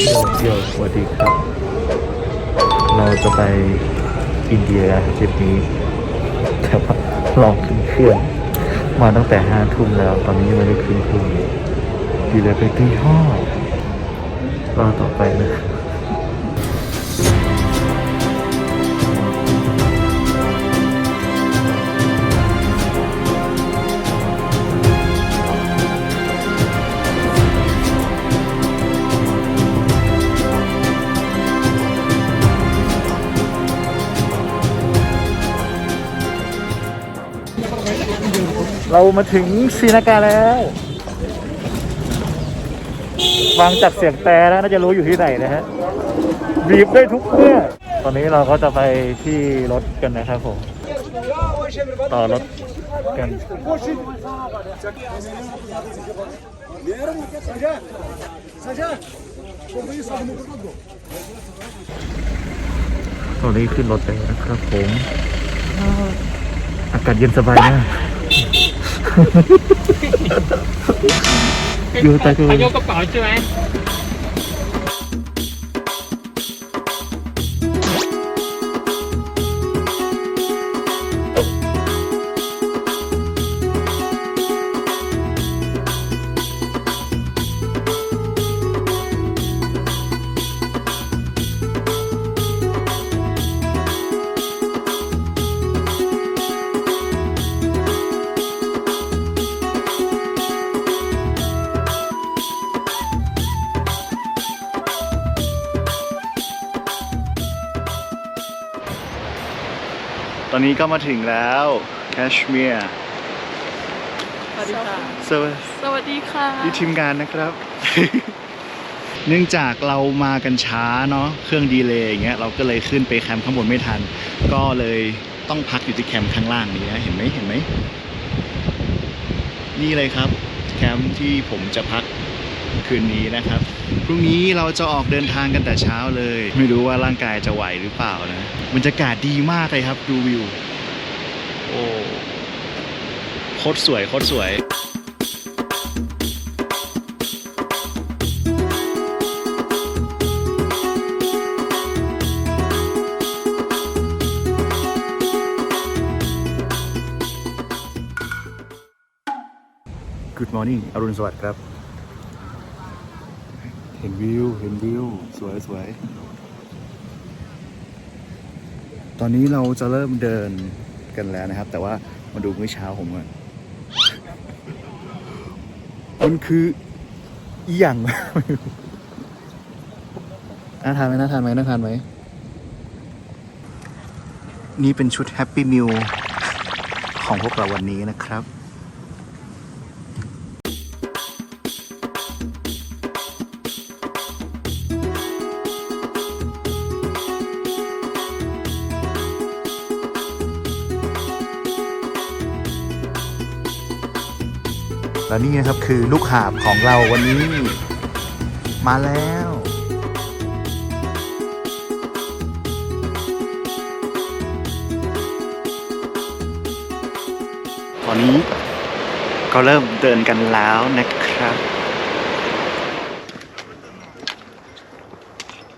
โยโย่สวัสดีครับ เราจะไปอินเดียทริปนี้แต่ว่าลองขึ้นเครื่องมาตั้งแต่ห้าทุ่มแล้ว ตอนนี้ยังไม่ได้ขึ้นเครื่องดีเลยไปตีห้ารอต่อไปนะ เรามาถึงศรีนากาแล้วฟังจากเสียงแต่แล้วน่าจะรู้อยู่ที่ไหนนะฮะบีบได้ทุกเมื่อตอนนี้เราก็จะไปที่รถกันนะครับผมต่อรถกันตอนนี้ขึ้นรถไปนะครับผม อากาศเย็นสบายมาก อยู่แต่คือ เขายกกระเป๋าใช่ไหม อนนี้ก็มาถึงแล้วแคชเมียร์สวัสดีค่ะ สวัสสวัสดีค่ะดีทีมงานนะครับ เนื่องจากเรามากันช้าเนาะเครื่องดีเลย์อย่างเงี้ยเราก็เลยขึ้นไปแคมป์ข้างบนไม่ทัน ก็เลยต้องพักอยู่ที่แคมป์ข้างล่างนี้นะเห็นไหมเห็นไหมนี่เลยครับ แคมป์ที่ผมจะพักคืนนี้นะครับ พรุ่งนี้เราจะออกเดินทางกันแต่เช้าเลย ไม่รู้ว่าร่างกายจะไหวหรือเปล่านะบรรยากาศดีมากเลยครับดูวิว โอ้โคตรสวยโคตรสวย Good morning อรุณสวัสดิ์ครับ นวิว เห็นวิว สวยสวย ตอนนี้เราจะเริ่มเดินกันแล้วนะครับ แต่ว่ามาดูมื้อเช้าผมก่อน มันคืออีหยังไม่รู้น่าทานไหมน่าทานไหมน่าทานไหม นี่เป็นชุดแฮปปี้มิลของพวกเราวันนี้นะครับ และนี่นะครับคือลูกหาบของเราวันนี้ มาแล้วตอนนี้ก็เริ่มเดินกันแล้วนะครับ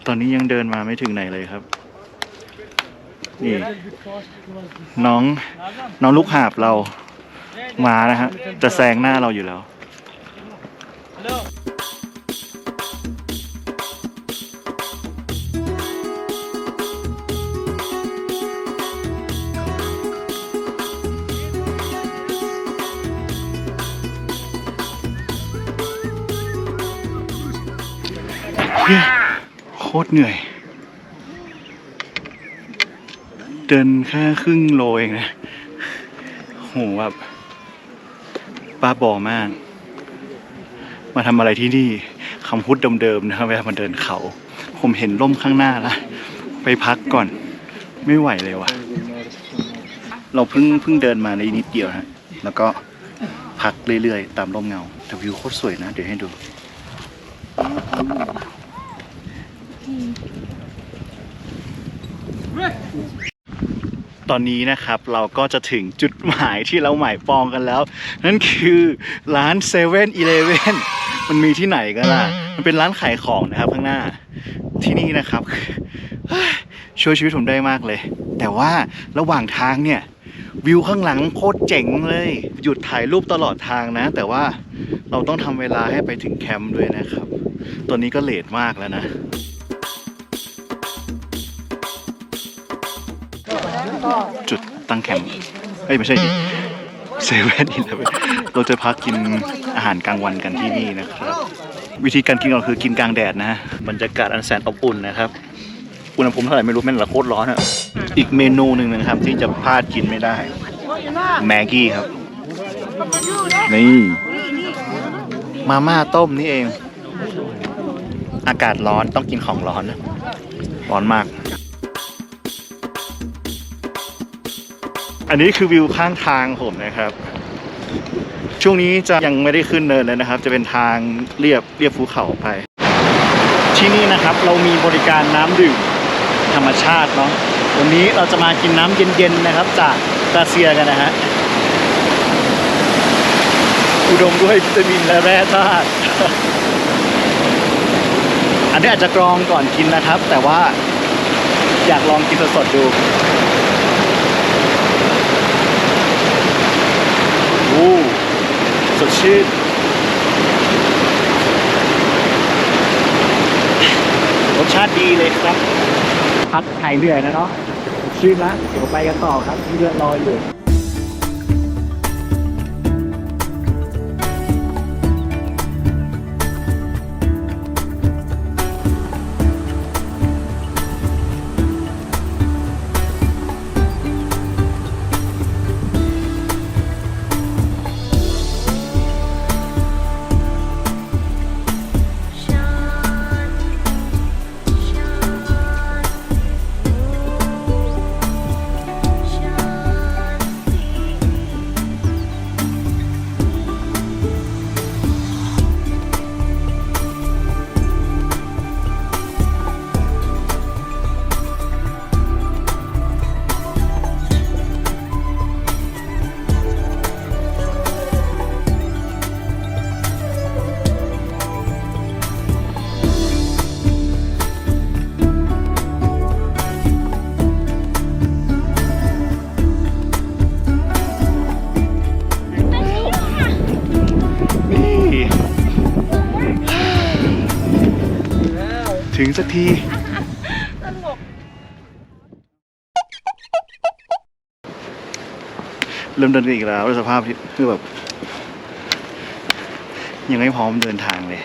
ตอนนี้ยังเดินมาไม่ถึงไหนเลยครับ นี่ น้องน้องลูกหาบเรา มานะฮะจะแซงหน้าเราอยู่แล้วโคตรเหนื่อย เดินแค่ครึ่งโลเองนะโหแบบ บ้าบอมาก มาทำอะไรที่นี่คำพูดเดิมๆนะครับเวลามาเดินเขา ผมเห็นร่มข้างหน้าแล้วไปพักก่อน ไม่ไหวเลยว่ะ เราเพิ่งเพิ่งเดินมาในนิดเดียวฮะแล้วก็พักเรื่อยๆ ตามร่มเงาแต่วิวโคตรสวยนะ เดี๋ยวให้ดู ตอนนี้นะครับเราก็จะถึงจุดหมายที่เราหมายปองกันแล้ว นั่นคือร้าน7 e เ e ่ e อมันมีที่ไหนกันล่ะ มันเป็นร้านขายของนะครับข้างหน้าที่นี่นะครับช่วยชีวิตผมได้มากเลย แต่ว่าระหว่างทางเนี่ยวิวข้างหลังโคตรเจ๋งเลย หยุดถ่ายรูปตลอดทางนะ แต่ว่าเราต้องทำเวลาให้ไปถึงแคมป์ด้วยนะครับตัวนี้ก็เลทมากแล้วนะ จุดตั้งแคมป์เอ้ยไม่ใช่เซเว่นอีเลฟเราจะพักกินอาหารกลางวันกันที่นี่นะครับ วิธีการกินก็คือกินกลางแดดนะฮะบรรยากาศอันแสนอบอุ่นนะครับอุณหภูมิเท่าไหร่ไม่รู้แม่งละโคตรร้อนอะอีกเมนูหนึ่งนะครับ ที่จะพลาดกินไม่ได้ แม็กกี้ครับ นี่ มาม่าต้มนี่เอง อากาศร้อนต้องกินของร้อนนะร้อนมาก อันนี้คือวิวข้างทางผมนะครับ ช่วงนี้จะยังไม่ได้ขึ้นเนินเลยนะครับ จะเป็นทางเรียบเรียบภูเขาไป ที่นี่นะครับเรามีบริการน้ำดื่มธรรมชาติเนาะวันนี้เราจะมากินน้ำเย็นๆนะครับ จากกราเซียกันนะฮะอุดมด้วยวิตามินและแร่ธาตุอันนี้อาจจะกรองก่อนกินนะครับ แต่ว่าอยากลองกินสดๆดู โอ้สดชื่นรสชาติดีเลยครับ พักหายเหนื่อยนะเนาะชื่นละเดี๋ยวไปกันต่อครับที่เรือรออยู่ สักทีเริ่มเดินกันอีกแล้วด้วยสภาพที่คือแบบ ยังไม่พร้อมเดินทางเลย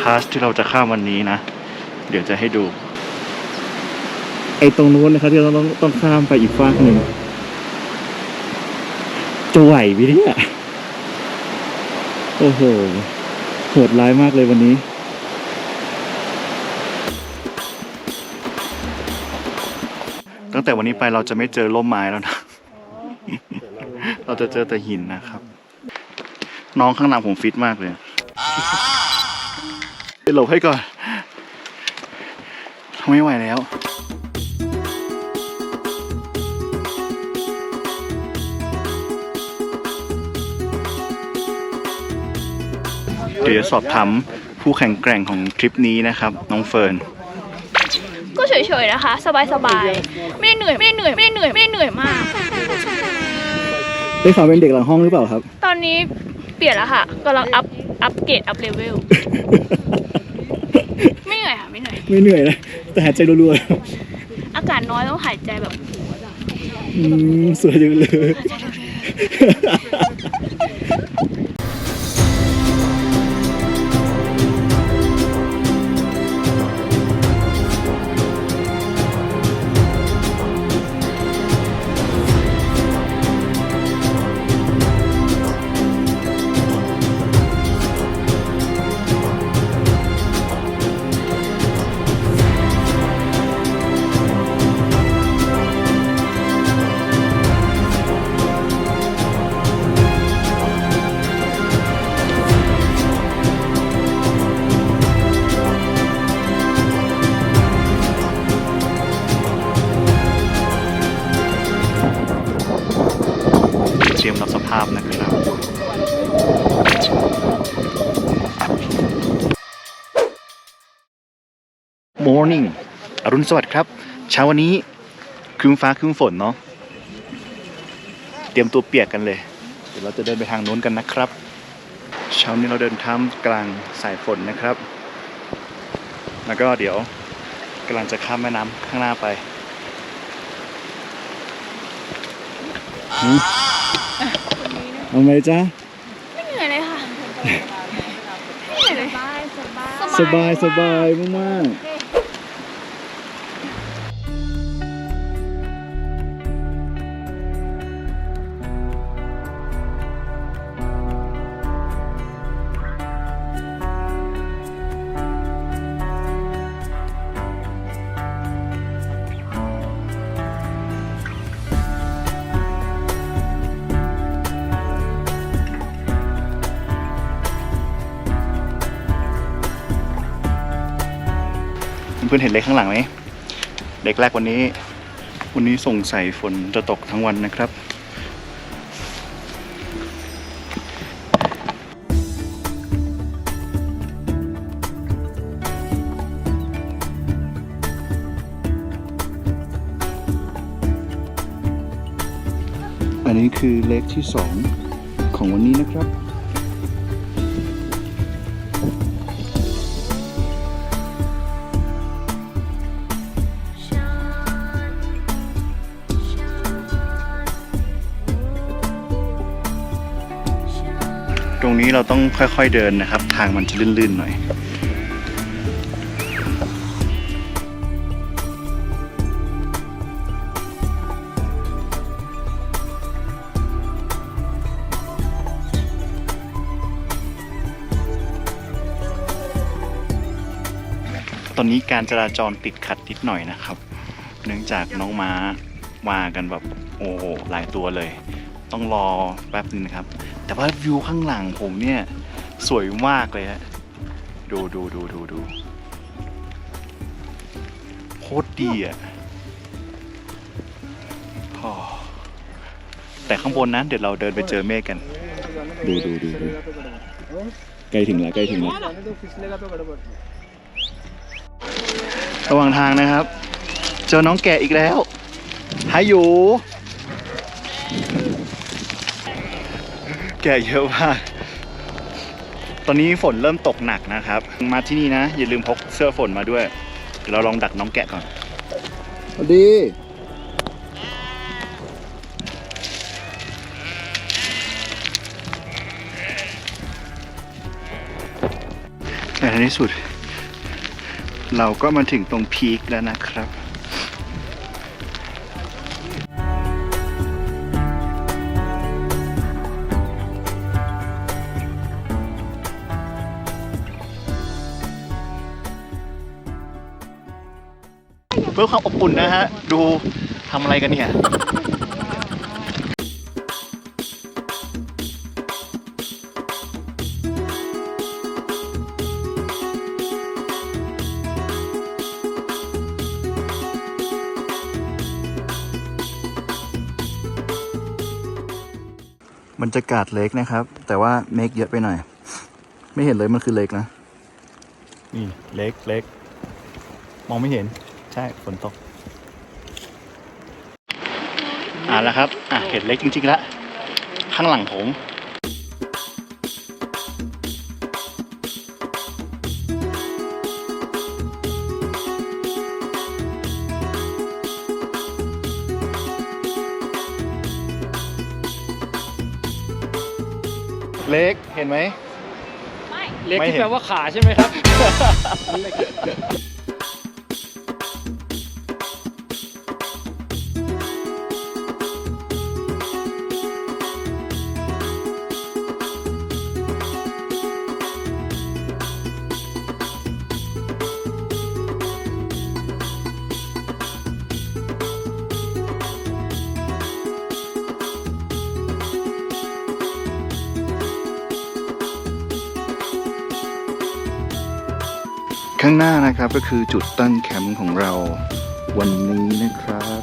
พาสที่เราจะข้ามวันนี้นะ เดี๋ยวจะให้ดู ไอ้ตรงนู้นนะครับที่เราต้องต้องข้ามไปอีกฝั่งหนึ่ง จะไหวไหมเนี่ยโอ้โหโหดร้ายมากเลยวันนี้ตั้งแต่วันนี้ไปเราจะไม่เจอร่มไม้แล้วนะ เราจะเจอแต่หินนะครับ น้องข้างหลังผมฟิตมากเลยหลบให้ก่อน ไม่ไหวแล้ว ดี๋ยวสอบถามผู้แข่งแกร่งของทริปนี้นะครับ น้องเฟิร์นก็เฉยๆนะคะ สบายๆไม่ได้เหนื่อยไม่ได้เหนื่อยไม่ได้เหนื่อยไม่ได้เหนื่อยมาก ได้ข่าวเป็นเด็กหลังห้องหรือเปล่าครับ ตอนนี้เปลี่ยนแล้วค่ะกำลังอัพอัพเกรดอัพเลเวลไม่เหนื่อยค่ะไม่เหนื่อยไม่เหนื่อยนะแต่หายใจรัวอากาศน้อยต้องหายใจแบบๆอืมสวยจังเลยาพนะครับ Morning อรุณสวัสดิ์ครับ เช้าวันนี้ครึ้มฟ้าครึ้มฝนเนาะเตรียมตัวเปียกกันเลย เดี๋ยวเราจะเดินไปทางโน้นกันนะครับ เช้านี้เราเดินท่ามกลางสายฝนนะครับ แล้วก็เดี๋ยวกำลังจะข้ามแม่น้ำข้างหน้าไป หืมทำไมจ๊ะ ไม่เหนื่อยเลยค่ะ ไม่เหนื่อยเลยสบายสบายมาก เพื่อนเห็นเล็กข้างหลังไหมเล็กแรกวันนี้ วันนี้ส่งใส่ฝนจะตกทั้งวันนะครับ รงนี้เราต้องค่อยๆเดินนะครับ ทางมันจะลื่นๆหน่อยตอนนี้การจราจรติดขัดนิดหน่อยนะครับ เนื่องจากน้องม้ามากันแบบโอ้โหหลายตัวเลย ต้องรอแป๊บนึงนะครับ แต่ว่าวิวข้างหลังผมเนี่ย สวยมากเลยฮะดูดูดูดูดูโคตรดีอะพอแต่ข้างบนนั้นเดี๋ยวเราเดินไปเจอเมฆกัน ดูดูดูดูใกล้ถึงแล้วใกล้ถึงแล้วระหว่างทางนะครับ เจอน้องแกะอีกแล้วหายอยู่ แกะเยอะมาก ตอนนี้ฝนเริ่มตกหนักนะครับ มาที่นี่นะ อย่าลืมพกเสื้อฝนมาด้วยเดี๋ยวเราลองดักน้องแกะก่อนสวัสดีแต่ในที่สุด เราก็มาถึงตรงพีคแล้วนะครับ เพื่อความอบอุ่นนะฮะ ดูทำอะไรกันเนี่ยบรรยากาศเล็กนะครับ แต่ว่าเมฆเยอะไปหน่อย ไม่เห็นเลยมันคือเล็กนะ นี่เล็กเล็กมองไม่เห็น ใช่ฝนตกอ่าแล้วครับ อะเห็นเล็กจริงๆแล้วข้างหลังผมเล็กเห็นไหมเล็กไม่ที่เห็น แปลว่าขาใช่ไหมครับ ข้างหน้านะครับก็คือจุดตั้งแคมป์ของเราวันนี้นะครับ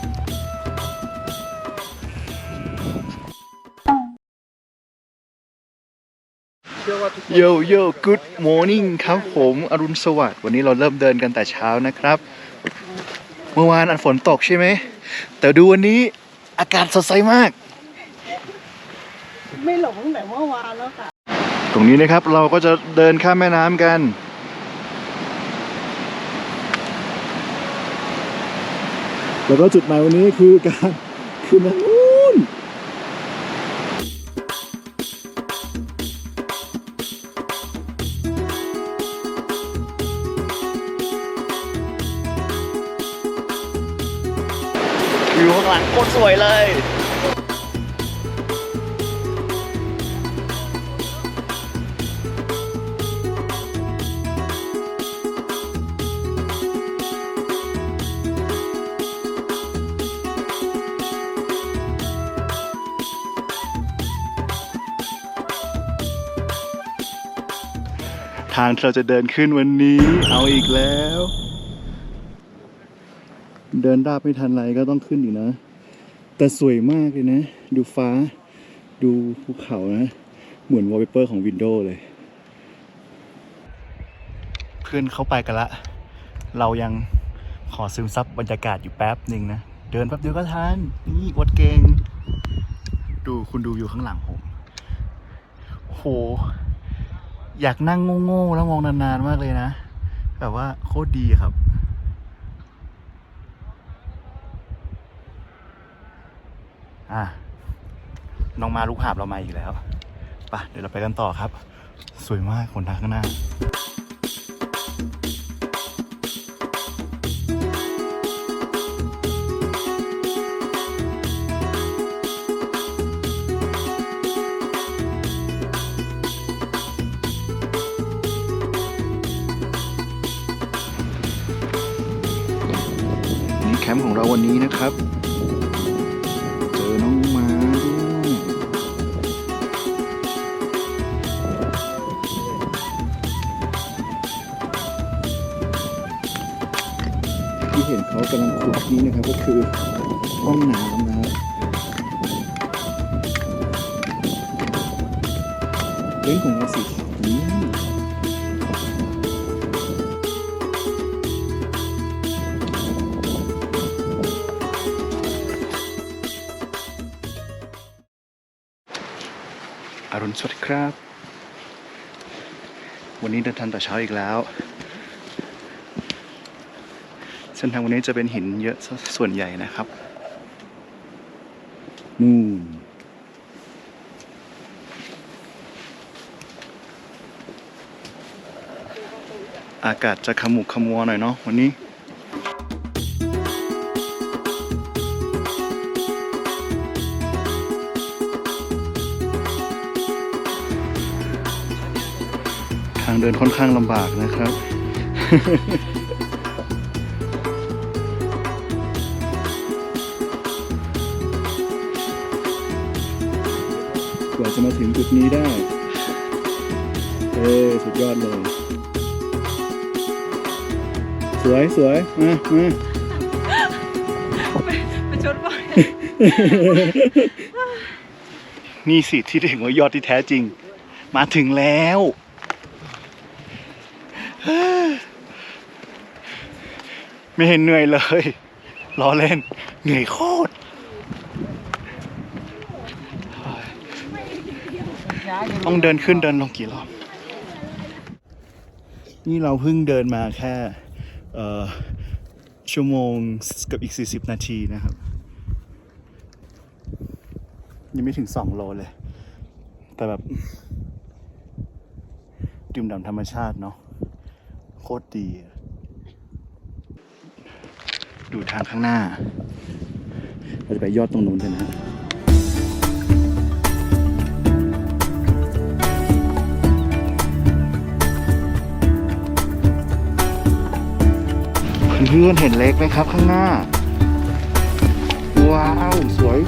โยโย่ good morning ครับผมอรุณสวัสดิ์วันนี้เราเริ่มเดินกันแต่เช้านะครับ เมื่อวานอันฝนตกใช่ไหม แต่ดูวันนี้อากาศสดใสมาก ไม่หลงแต่เมื่อวานแล้วค่ะ ตรงนี้นะครับเราก็จะเดินข้ามแม่น้ำกัน แล้วก็จุดหมายวันนี้คือการขึ้นันนู่นวิวข้างหลังโคตรสวยเลย ทางที่เราจะเดินขึ้นวันนี้ เอาอีกแล้ว เดินราบไม่ทันไรก็ต้องขึ้นอีกนะ แต่สวยมากเลยนะ ดูฟ้า ดูภูเขานะ เหมือนวอลเปเปอร์ของวินโดว์เลยเพื่อนเข้าไปกันละ เรายังขอซึมซับบรรยากาศอยู่แป๊บหนึ่งนะ เดินแป๊บเดียวก็ทัน นี่อวดเก่ง ดูคุณดูอยู่ข้างหลังผมโห อยากนั่งโง่ๆแล้วมองนานๆมากเลยนะ แบบว่าโคตรดีครับ อะน้องมาลูกหาบเรามาอีกแล้วไปะเดี๋ยวเราไปกันต่อครับ สวยมากคนทางข้างหน้า เล่นของเราสินี่อรุณสวัสดิ์ครับ วันนี้เดินทางแต่เช้าอีกแล้ว เส้นทางวันนี้จะเป็นหินเยอะซะส่วนใหญ่นะครับ นู่น อากาศจะขมุกขมัวหน่อยเนาะวันนี้ทางเดินค่อนข้างลำบากนะครับ กว่าจะมาถึงจุดนี้ได้ เอ้สุดยอดเลย สวยสวยมามาประชดบ่อยนี่สิที่ถึงว่ายอดที่แท้จริง มาถึงแล้ว ไม่เห็นเหนื่อยเลยล้อเล่น เหนื่อยโคตรต้องเดินขึ้นเดินลงกี่รอบ นี่เราเพิ่งเดินมาแค่เอ่อ ชั่วโมงกับอีก 40 นาทีนะครับ ยังไม่ถึง 2 โลเลย แต่แบบดื่มด่ำธรรมชาติเนาะโคตรดี ดูทางข้างหน้า เราจะไปยอดตรงนู้นกันนะ เพื่อนเห็นเล็กไหมครับข้างหน้า ว้าว สวย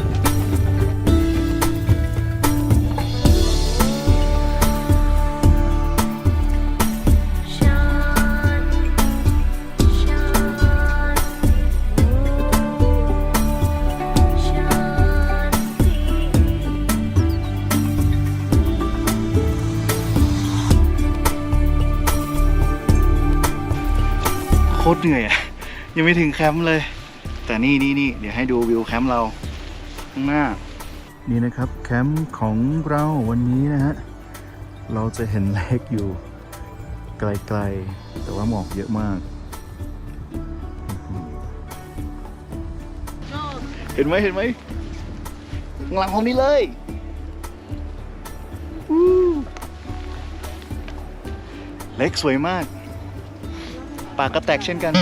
โคตรเหนื่อยอะ ยังไม่ถึงแคมป์เลย แต่นี่นี่นี่เดี๋ยวให้ดูวิวแคมป์เราข้างหน้า นี่นะครับแคมป์ของเราวันนี้นะฮะ เราจะเห็นเลกอยู่ ไกลๆ แต่ว่าหมอกเยอะมาก เห็นไหมเห็นไหมข้างหลังผมนี่เลยเล็กสวยมาก ปากก็แตกเช่นกัน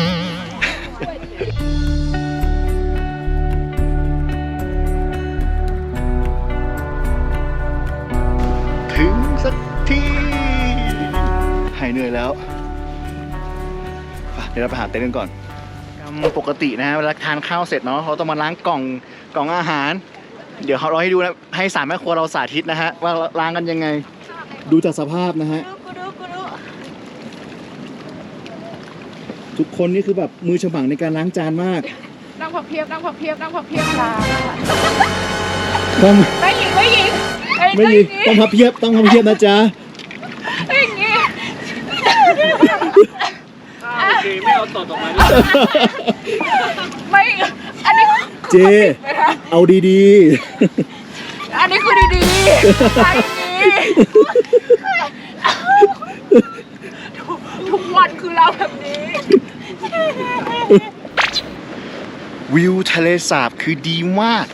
ายเหนื่อยแล้วไปเดี๋ยวเราไปหาเต็นท์กันก่อนปกตินะเวลาทานข้าวเสร็จเนาะเขาต้องมาล้างกล่องกล่องอาหาร เดี๋ยวเขาเราให้ดูนะให้สามแม่ครัวเราสาธิตนะฮะว่าล้างกันยังไง ดูจากสภาพนะฮะกูดูกูดูทุกคนนี่คือแบบมือฉมังในการล้างจานมากนั่งพับเพียบนั่งพับเพียบนั่งพับเพียบลาต้องไม่หญิงไม่หญิงเอ้ยไม่มีต้องพับเพียบต้องพับเพียบนะจ๊ะ ไม่อย่างงี้ โอเคไม่เอาต่อต่อมาด้วยไม่ อันนี้เจเอาดีอันนี้คือดีๆไปอย่างงี้ทุกทุกวันคือเราแบบนี้ ๆ วิวทะเลสาบคือดีมาก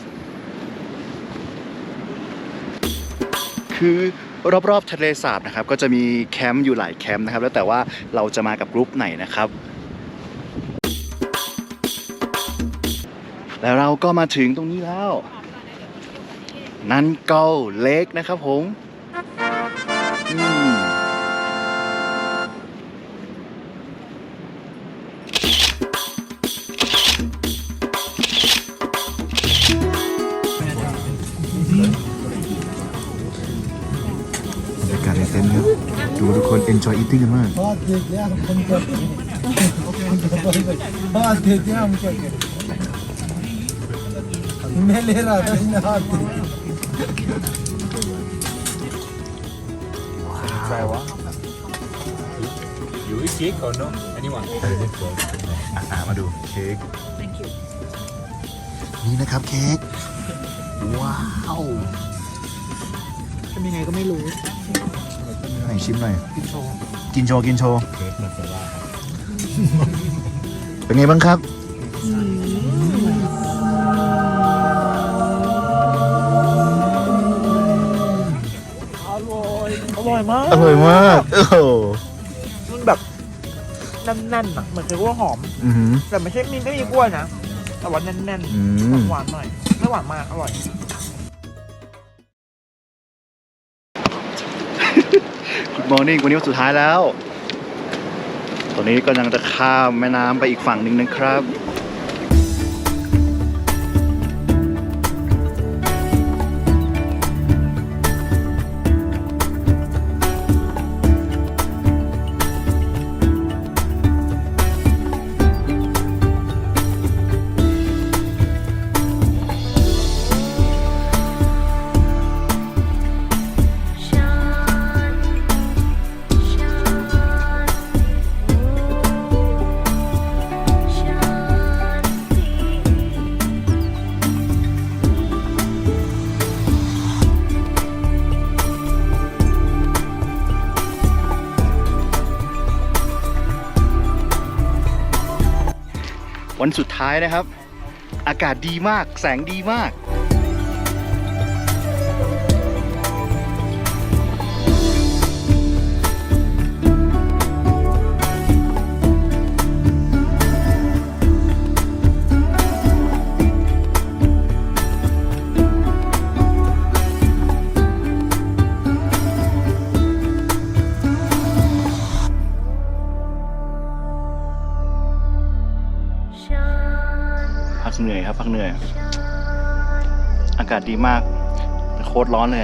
คือ รอบๆทะเลสาบนะครับก็จะมีแคมป์อยู่หลายแคมป์นะครับ แล้วแต่ว่าเราจะมากับกรุ๊ปไหนนะครับ แล้วเราก็มาถึงตรงนี้แล้ว นันเกาเลกนะครับผม คน enjoy eating กันมาก हाथ दे दिया हमको मैं ले रहा था इसने हाथ दे दिया You eat cake or no? Anyone? อ่ามาดูเค้ก นี่นะครับเค้ก ว้าวทำยังไงก็ไม่รู้ไหนชิมหน่อย กินโชว์ กินโชว์กินโชว์เค้กมาเซล่าเป็นไงบ้างครับ อร่อยมากอร่อยมากโอ้โหมันแบบแน่นๆอะเหมือนคือกล้วยหอม อือหือแต่ไม่ใช่มีไม่มีกล้วยนะแต่ว่าแน่นอืม ๆหวานๆหน่อยไม่หวานมากอร่อย มอร์นิ่งวันนี้วันสุดท้ายแล้ว ตอนนี้ก็ยังจะข้ามแม่น้ำไปอีกฝั่งหนึ่งนะครับ วันสุดท้ายนะครับ อากาศดีมาก แสงดีมาก พักเหนื่อย อากาศดีมากโคตรร้อนเลย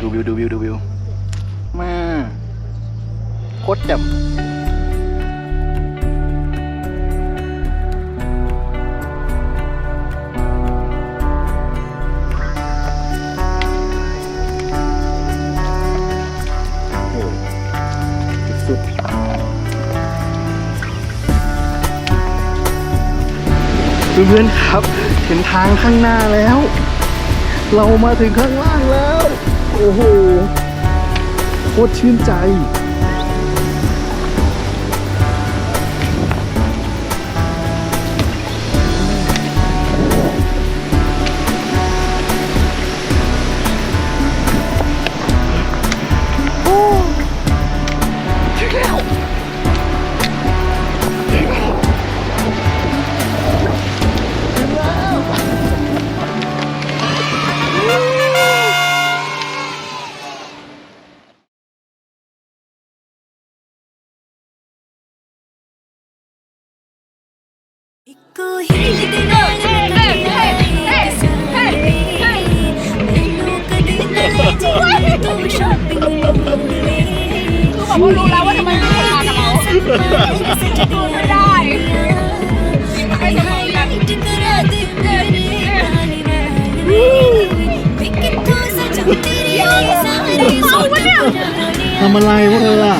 ดูวิวดูวิวดูวิว มาโคตรแจ่มสุด เพื่อนๆครับ เห็นทางข้างหน้าแล้ว เรามาถึงข้างล่างแล้ว โอ้โหโคตรชื่นใจ คือแบบว่ารู้แล้วว่าทำไมไม่ทากับเราไม่ได้ไม่สมองกันทำอะไรวะเธออะ